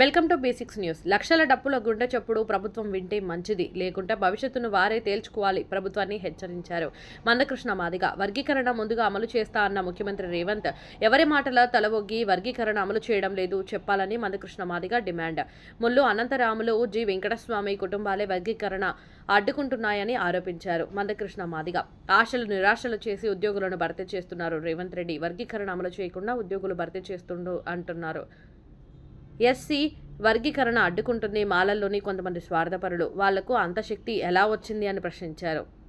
Welcome to basics news. లక్షల డప్పుల గుండె చప్పుడు ప్రభుత్వం వింటే మంచిది. లేకుంటే భవిష్యత్తును వారే తేల్చుకోవాలి ప్రభుత్వాన్ని హెచ్చరించారు. మందకృష్ణ మాదిగ వర్గీకరణ ముందుగా అమలు చేస్తా అన్న ముఖ్యమంత్రి రేవంత్ ఎవరి మాటల తలవొగ్గి వర్గీకరణ అమలు చేయడం లేదు చెప్పాలని మందకృష్ణ మాదిగ డిమాండ్. ముల్లు అనంతరాములు జి. వెంకటస్వామి కుటుంబాలే వర్గీకరణ అడ్డుకుంటున్నాయని ఆరోపించారు మందకృష్ణ మాదిగ. ఆశలు నిరాశలు చేసి ఉద్యోగులను భర్తీ చేస్తున్నారు రేవంత్ రెడ్డి. వర్గీకరణ అమలు చేయకుండా ఉద్యోగులు భర్తీ చేస్తుండు అంటున్నారు. ఎస్సీ వర్గీకరణ అడ్డుకుంటుంది మాలల్లోని కొంతమంది స్వార్థపరులు. వాళ్ళకు అంత శక్తి ఎలా వచ్చింది అని ప్రశ్నించారు.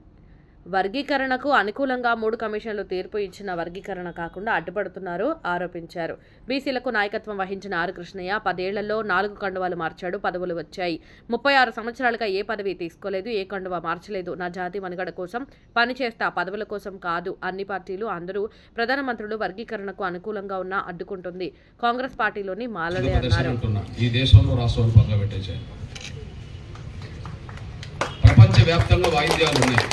వర్గీకరణకు అనుకూలంగా మూడు కమిషన్లు తీర్పు ఇచ్చిన వర్గీకరణ కాకుండా అడ్డుపడుతున్నారు ఆరోపించారు. బీసీలకు నాయకత్వం వహించిన ఆర్ కృష్ణయ్య పదేళ్ళలో నాలుగు కండువాలు మార్చాడు పదవులు వచ్చాయి. ముప్పై ఆరు సంవత్సరాలుగా ఏ పదవి తీసుకోలేదు ఏ కండువా మార్చలేదు. నా జాతి మనుగడ కోసం పనిచేస్తా పదవుల కోసం కాదు అన్ని పార్టీలు అందరూ ప్రధానమంత్రులు వర్గీకరణకు అనుకూలంగా ఉన్నా అడ్డుకుంటుంది. కాంగ్రెస్ పార్టీలోని మాలలే అన్నారు. ఈ దేశంలో వాయిద్యాలు ఉన్నాయి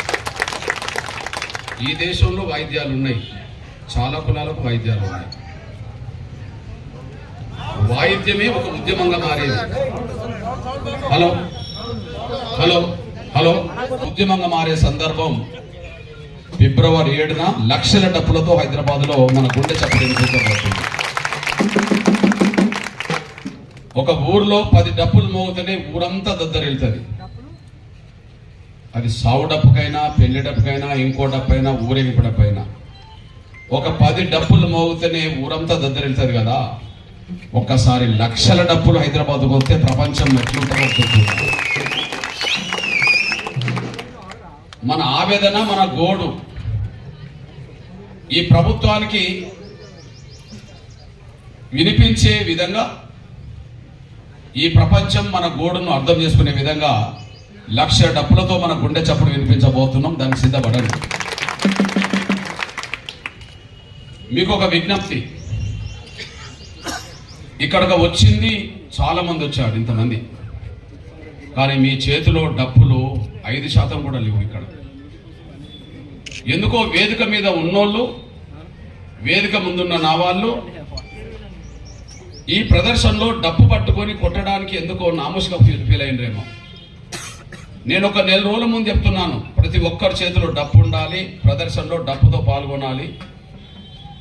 ఈ దేశంలో వాయిద్యాలు ఉన్నాయి. చాలా కులాలకు వాయిద్యాలు ఉన్నాయి. వాయిద్యమే ఒక ఉద్యమంగా మారేది. హలో? హలో? హలో? ఉద్యమంగా మారే సందర్భం ఫిబ్రవరి ఏడున లక్షల డబ్బులతో హైదరాబాద్లో మన గుండె చప్పుడు ఒక ఊర్లో పది డప్పులు మోగుతూనే ఊరంతా దద్దరిల్తుంది అది సావు డప్పుకైనా పెళ్ళి డప్పుకైనా ఇంకో డప్పైనా ఊరేగింపు డప్పైనా ఒక పది డప్పులు మోగితేనే ఊరంతా దద్దరిల్తుంది కదా. ఒక్కసారి లక్షల డప్పులు హైదరాబాద్కు వస్తే ప్రపంచం ఎట్లుంటుందో మన ఆవేదన మన గోడు. ఈ ప్రభుత్వానికి వినిపించే విధంగా ఈ ప్రపంచం మన గోడును అర్థం చేసుకునే విధంగా లక్ష డప్పులతో మన గుండె చప్పుడు వినిపించబోతున్నాం దానికి సిద్ధపడండి. మీకు ఒక విజ్ఞప్తి. ఇక్కడికి వచ్చింది చాలా మంది వచ్చారు ఇంతమంది. కానీ మీ చేతిలో డప్పులు ఐదు శాతం కూడా లేవు ఇక్కడ. ఎందుకో వేదిక మీద ఉన్నోళ్ళు వేదిక ముందున్న నా వాళ్ళు ఈ ప్రదర్శనలో డప్పు పట్టుకొని కొట్టడానికి ఎందుకో నామోషిగా ఫీల్ ఫీల్ అయినరేమో. నేను ఒక నెల రోజుల ముందు చెప్తున్నాను. ప్రతి ఒక్కరి చేతిలో డప్పు ఉండాలి ప్రదర్శనలో డప్పుతో పాల్గొనాలి.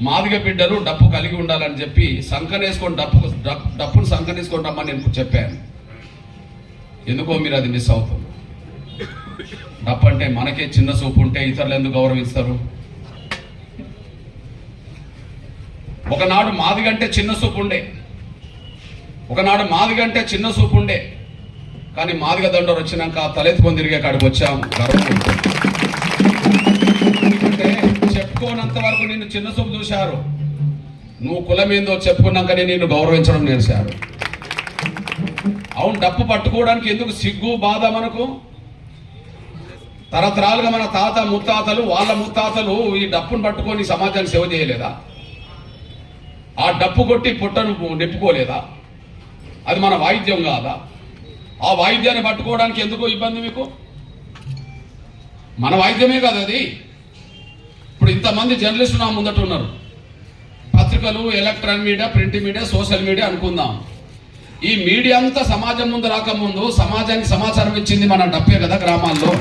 మాదిగ బిడ్డలు డప్పు కలిగి ఉండాలని చెప్పి సంకనేసుకొని డప్పు డప్- డప్పును సంకనేసుకొని రమ్మని నేను చెప్పాను. ఎందుకో మీరు అది మిస్ అవుతుంది. డప్పు అంటే మనకే చిన్న సూపు ఉంటే ఇతరులు ఎందుకు గౌరవిస్తారు? ఒకనాడు మాదిగంటే చిన్న సూపు ఉండే. ఒకనాడు మాదిగంటే చిన్న సూపు ఉండే. కానీ మాదిగ దండోరు వచ్చినాక తలెత్తుకొని తిరిగే కాడికి వచ్చాం. గర్వం ఎందుకంటే చెప్పుకోనంత వరకు నిన్ను చిన్న చూపు చూశారు. నువ్వు కులమేందో చెప్పుకున్నాకనే నిన్ను గౌరవించడం నేర్చారు. అవును డప్పు పట్టుకోవడానికి ఎందుకు సిగ్గు బాధ మనకు? తరతరాలుగా మన తాత ముత్తాతలు వాళ్ళ ముత్తాతలు ఈ డప్పును పట్టుకొని సమాజాన్ని సేవ చేయలేదా? ఆ డప్పు కొట్టి పుట్టను నిప్పుకోలేదా? అది మన వాయిద్యం కాదా? ఆ వాయిద్యాన్ని పట్టుకోవడానికి ఎందుకు ఇబ్బంది మీకు? మన వాయిద్యమే కాదు అది. ఇప్పుడు ఇంతమంది జర్నలిస్టులు నా ముందట ఉన్నారు. పత్రికలు electronic media print media social media అనుకుందాం. ఈ మీడియా అంతా సమాజం ముందు రాకముందు సమాజానికి సమాచారం ఇచ్చింది మన డప్పే కదా గ్రామాల్లో.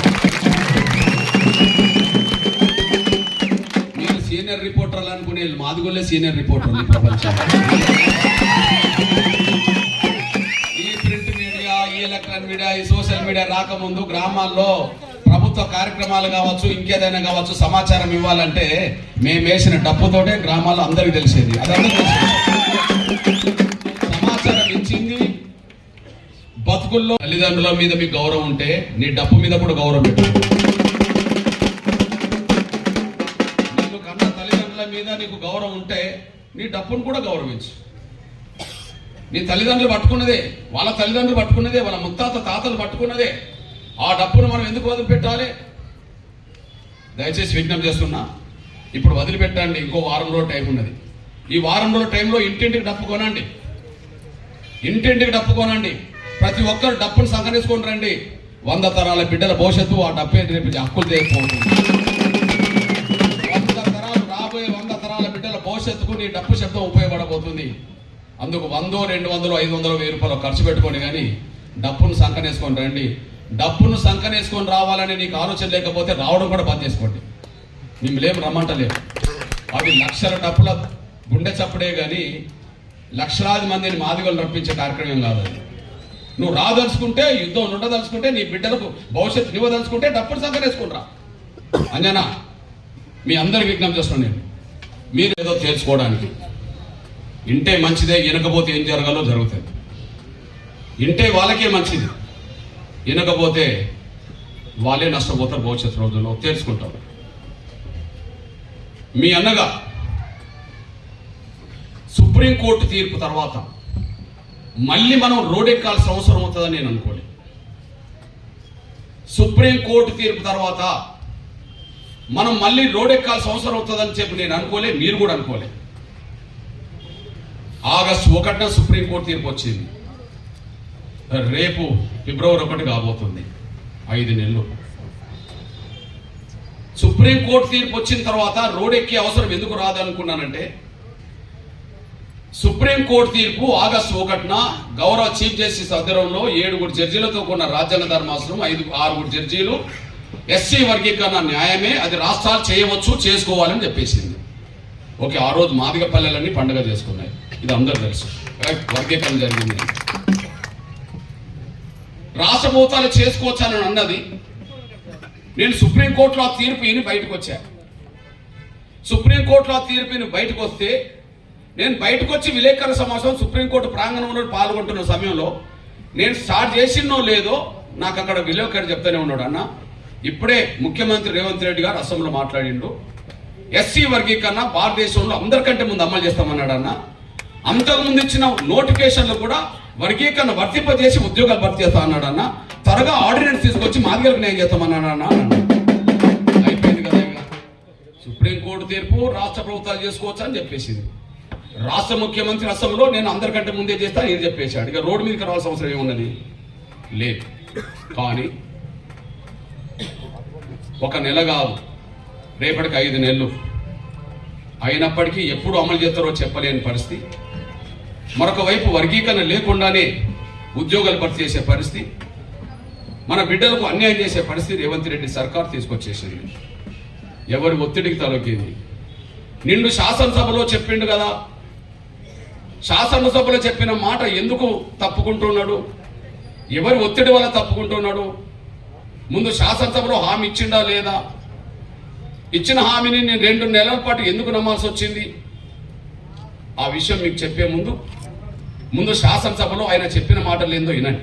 మీరు సీనియర్ రిపోర్టర్లు అనుకునే మాదిగోళ్ళే సీనియర్ రిపోర్టర్లు ఈ ప్రపంచంలో. మీడియా ఈ సోషల్ మీడియా రాకముందు గ్రామాల్లో ప్రభుత్వ కార్యక్రమాలు కావచ్చు ఇంకేదైనా కావచ్చు సమాచారం ఇవ్వాలంటే మేము వేసిన డబ్బుతోటే గ్రామాల్లో తెలిసేది. అందరికీ తెలిసేది. సమాచారం ఇచ్చింది. బతుకుల్లో తల్లిదండ్రుల మీద మీకు గౌరవం ఉంటే నీ డబ్బు మీద కూడా గౌరవం పెట్టు. నీకు కన్న తల్లిదండ్రుల మీద నీకు గౌరవం ఉంటే నీ డబ్బును కూడా గౌరవించు. నీ తల్లిదండ్రులు పట్టుకున్నదే వాళ్ళ తల్లిదండ్రులు పట్టుకున్నదే వాళ్ళ ముత్తాత తాతలు పట్టుకున్నదే. ఆ డబ్బును మనం ఎందుకు వదిలిపెట్టాలి? దయచేసి విజ్ఞప్తి చేస్తున్నా ఇప్పుడు వదిలిపెట్టండి ఇంకో వారం రోజులు టైం ఉన్నది. ఈ వారం రోజుల టైంలో ఇంటింటికి డప్పు కొనండి. ఇంటింటికి డప్పు కొనండి. ప్రతి ఒక్కరు డప్పును సంకనేసుకొని రండి. వంద తరాల బిడ్డల భవిష్యత్తు ఆ డప్పే రేపు హక్కులు చేయకపోతుంది వంద తరాలు రాబోయే వంద తరాల బిడ్డల భవిష్యత్తుకు నీ డప్పు శబ్దం ఉపయోగపడబోతుంది. అందుకు వందో రెండు వందలు ఐదు వందలు వెయ్యి రూపాయలు ఖర్చు పెట్టుకోండి కానీ డప్పును సంకనేసుకొని రండి. డప్పును సంకనేసుకొని రావాలని నీకు ఆలోచన లేకపోతే రావడం కూడా బంద్ చేసుకోండి. మిమ్మల్ని రమ్మంటలేము రమ్మంటలేదు అవి లక్షల డప్పుల గుండె చప్పుడే కానీ లక్షలాది మందిని మాదిగలు రప్పించే కార్యక్రమం కాదు నువ్వు రాదలుచుకుంటే యుద్ధం ఉండదలుచుకుంటే నీ బిడ్డలకు భవిష్యత్తు ఇవ్వదలుచుకుంటే డప్పును సంకనేసుకుని అంజనా మీ అందరికి విజ్ఞప్తి చేస్తున్నాను నేను. మీరు ఏదో తేల్చుకోవడానికి ఇంటే మంచిదే వినకపోతే ఏం జరగాలో జరుగుతుంది ఇంటే వాళ్ళకే మంచిది వినకపోతే వాళ్ళే నష్టపోతారు భవిష్యత్ రోజుల్లో. తెలుసుకుంటారు మీ అన్నగా సుప్రీంకోర్టు తీర్పు తర్వాత మళ్ళీ మనం రోడ్ ఎక్కాల్సిన అవసరం అవుతుందని నేను అనుకోలేదు. సుప్రీంకోర్టు తీర్పు తర్వాత మనం మళ్ళీ రోడ్ ఎక్కాల్సిన అవసరం అవుతుందని చెప్పి నేను అనుకోలే మీరు కూడా అనుకోలే ఆగస్టు ఒకటిన సుప్రీంకోర్టు తీర్పు వచ్చింది. రేపు ఫిబ్రవరి ఒకటి కాబోతుంది. ఐదు నెలలు. సుప్రీంకోర్టు తీర్పు వచ్చిన తర్వాత రోడ్ ఎక్కే అవసరం ఎందుకు రాదనుకున్నానంటే సుప్రీంకోర్టు తీర్పు ఆగస్టు ఒకటిన గౌరవ చీఫ్ జస్టిస్ ఆధ్వర్యంలో ఏడుగురు జడ్జీలతో కూడిన రాజ్యాంగ ధర్మాసనం ఐదు ఆరుగురు జడ్జీలు ఎస్సీ వర్గీకరణ న్యాయమే అది రాష్ట్రాలు చేయవచ్చు చేసుకోవాలని చెప్పేసింది. ఓకే ఆ రోజు మాదిగ పల్లెలన్నీ పండుగ చేసుకున్నాయి. ఇది అందరూ తెలుసు. వర్గీకరణ జరిగింది. రాష్ట్రభూతాలు చేసుకోవచ్చానని అని అన్నది. నేను సుప్రీంకోర్టులో ఆ తీర్పు విని బయటకు వచ్చా. సుప్రీంకోర్టులో ఆ తీర్పు విని బయటకు వస్తే నేను బయటకు వచ్చి విలేకరుల సమావేశం సుప్రీంకోర్టు ప్రాంగణంలో పాల్గొంటున్న సమయంలో నేను స్టార్ట్ చేసినో లేదో నాకు అక్కడ విలేకరు చెప్తానే ఉన్నాడు అన్న. ఇప్పుడే ముఖ్యమంత్రి రేవంత్ రెడ్డి గారు అసెంబ్లీలో మాట్లాడిండు. ఎస్సీ వర్గీకరణ భారతదేశంలో అందరికంటే ముందు అమలు చేస్తామన్నాడు అన్న. అంతకు ముందు ఇచ్చిన నోటిఫికేషన్లు కూడా వర్గీకరణ వర్తింపజేసి ఉద్యోగాలు భర్తీ చేస్తా అన్నాడు అన్న. త్వరగా ఆర్డినెన్స్ తీసుకొచ్చి మాదిగలకు న్యాయం చేస్తామన్నాడు అన్న. అయిపోయింది కదా ఇక. సుప్రీంకోర్టు తీర్పు రాష్ట్ర ప్రభుత్వాలు చేసుకోవచ్చు అని చెప్పేసింది. రాష్ట్ర ముఖ్యమంత్రి అసెంబ్లీలో నేను అందరికంటే ముందే చేస్తా నేను చెప్పేశాడు. ఇక రోడ్డు మీదకి రావాల్సిన అవసరం ఏమున్నది లేదు. కానీ ఒక నెల కాదు. రేపటికి ఐదు నెలలు. అయినప్పటికీ ఎప్పుడు అమలు చేస్తారో చెప్పలేని పరిస్థితి. మరొక వైపు వర్గీకరణ లేకుండానే ఉద్యోగాలు భర్తీ చేసే పరిస్థితి. మన బిడ్డలకు అన్యాయం చేసే పరిస్థితి రేవంత్ రెడ్డి సర్కార్ తీసుకొచ్చేసింది. ఎవరి ఒత్తిడికి తలొక్కింది. నిండు శాసనసభలో చెప్పిండు కదా. శాసనసభలో చెప్పిన మాట ఎందుకు తప్పుకుంటున్నాడు? ఎవరి ఒత్తిడి వల్ల తప్పుకుంటున్నాడు? ముందు శాసనసభలో హామీ ఇచ్చిండా లేదా? ఇచ్చిన హామీని నేను రెండు నెలల పాటు ఎందుకు నమ్మాల్సి వచ్చింది? ఆ విషయం మీకు చెప్పే ముందు ముందు శాసనసభలో ఆయన చెప్పిన మాటలు ఏందో వినండి.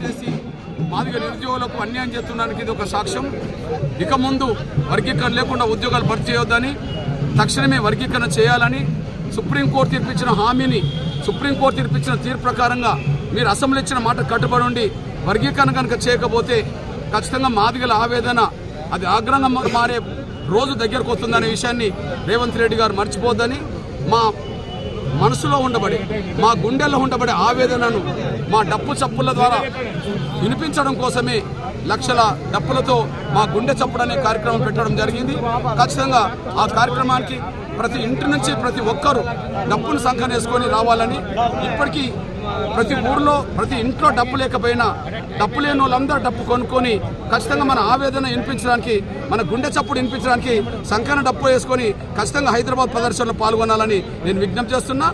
చేసి మాదిగ నిరుద్యోగులకు అన్యాయం చేస్తున్నానికి ఇది ఒక సాక్ష్యం. ఇక ముందు వర్గీకరణ లేకుండా ఉద్యోగాలు భర్తీ చేయొద్దని తక్షణమే వర్గీకరణ చేయాలని సుప్రీంకోర్టు తీర్పిచ్చిన హామీని సుప్రీంకోర్టు తీర్పిచ్చిన తీర్పు ప్రకారంగా మీరు అసెంబ్లీ ఇచ్చిన మాట కట్టుబడి ఉండి వర్గీకరణ కనుక చేయకపోతే ఖచ్చితంగా మాదిగల ఆవేదన అది ఆగ్రహంగా మారే రోజు దగ్గరకు వస్తుందనే విషయాన్ని రేవంత్ రెడ్డి గారు మర్చిపోద్దని మా మనసులో ఉండబడి మా గుండెల్లో ఉండబడే ఆవేదనను మా డప్పు చప్పుల ద్వారా వినిపించడం కోసమే లక్షల డప్పులతో మా గుండె చప్పుడు అనే కార్యక్రమం పెట్టడం జరిగింది. ఖచ్చితంగా ఆ కార్యక్రమానికి ప్రతి ఇంటి నుంచి ప్రతి ఒక్కరూ డప్పును సంఖనేసుకొని రావాలని ఇప్పటికీ ప్రతి ఊర్లో ప్రతి ఇంట్లో డప్పు లేకపోయినా డప్పు లేని వాళ్ళందరూ డప్పు కొనుక్కొని ఖచ్చితంగా మన ఆవేదన వినిపించడానికి మన గుండె చప్పుడు వినిపించడానికి సంకన డప్పు వేసుకొని ఖచ్చితంగా హైదరాబాద్ ప్రదర్శనలో పాల్గొనాలని నేను విజ్ఞప్తి చేస్తున్నా.